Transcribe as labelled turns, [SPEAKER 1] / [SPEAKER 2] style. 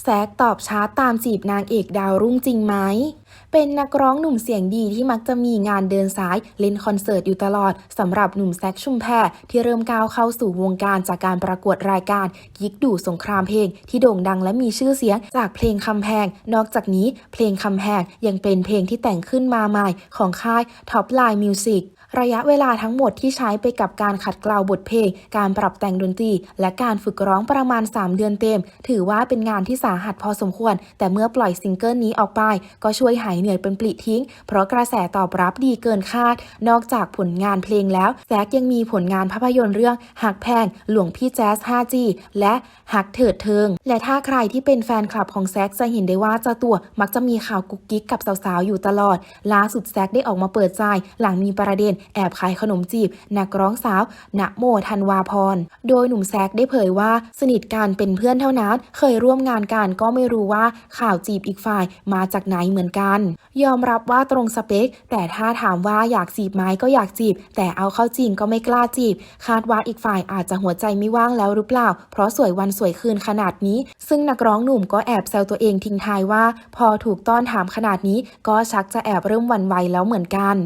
[SPEAKER 1] แซกตอบช้าตามจีบนางเอกดาวรุ่งจริงไหม เป็นนักร้องหนุ่มเสียงดีที่มักจะมีงานเดินสายเล่นคอนเสิร์ตอยู่ตลอดสำหรับหนุ่มแซกชุมแพรที่เริ่มก้าวเข้าสู่วงการจากการประกวดรายการยิกดูสงครามเพลง ที่โด่งดังและมีชื่อเสียงจากเพลงคำแพง นอกจากนี้เพลงคำแพงยังเป็นเพลงที่แต่งขึ้นมาใหม่ของค่าย Top Line Music ระยะเวลาทั้งหมดที่ใช้ไปกับการขัดเกลาบทเพลง การปรับแต่งดนตรี และการฝึกร้องประมาณ 3 เดือนเต็ม ถือว่าเป็นงานที่สาหัสพอสมควร แต่เมื่อปล่อยซิงเกิลนี้ออกไป ก็ช่วยหายเหนื่อยเป็นปลิทิ้ง เพราะกระแสตอบรับดีเกินคาด นอกจากผลงานเพลงแล้วแซกยังมีผลงานภาพยนตร์เรื่องหักแพงหลวงพี่แจ๊ส 5G และหักเถิดเทิง และถ้าใครที่เป็นแฟนคลับของแซกจะเห็นได้ว่าเจ้าตัวมักจะมีข่าวกุ๊กกิ๊กกับสาวๆอยู่ตลอด ล่าสุดแซกได้ออกมาเปิดใจหลังมีประเด็นแอบขายขนมจีบ นักร้องสาวณโมธันวาพร โดยหนุ่มแซกได้เผยว่าสนิทกันเป็นเพื่อนเท่านั้น เคยร่วมงานกันก็ไม่รู้ว่าข่าวจีบอีกฝ่ายมาจากไหนเหมือนกันยอมรับว่าตรงสเปค แต่ถ้าถามว่าอยากจีบไหมก็อยากจีบ แต่เอาเข้าจริงก็ไม่กล้าจีบ คาดว่าอีกฝ่ายอาจจะหัวใจไม่ว่างแล้วหรือเปล่า เพราะสวยวันสวยคืนขนาดนี้ ซึ่งนักร้องหนุ่มก็แอบแซวตัวเองทิ้งท้ายว่า พอถูกต้อนถามขนาดนี้ ก็ชักจะแอบเริ่มวันไหวแล้วเหมือนกัน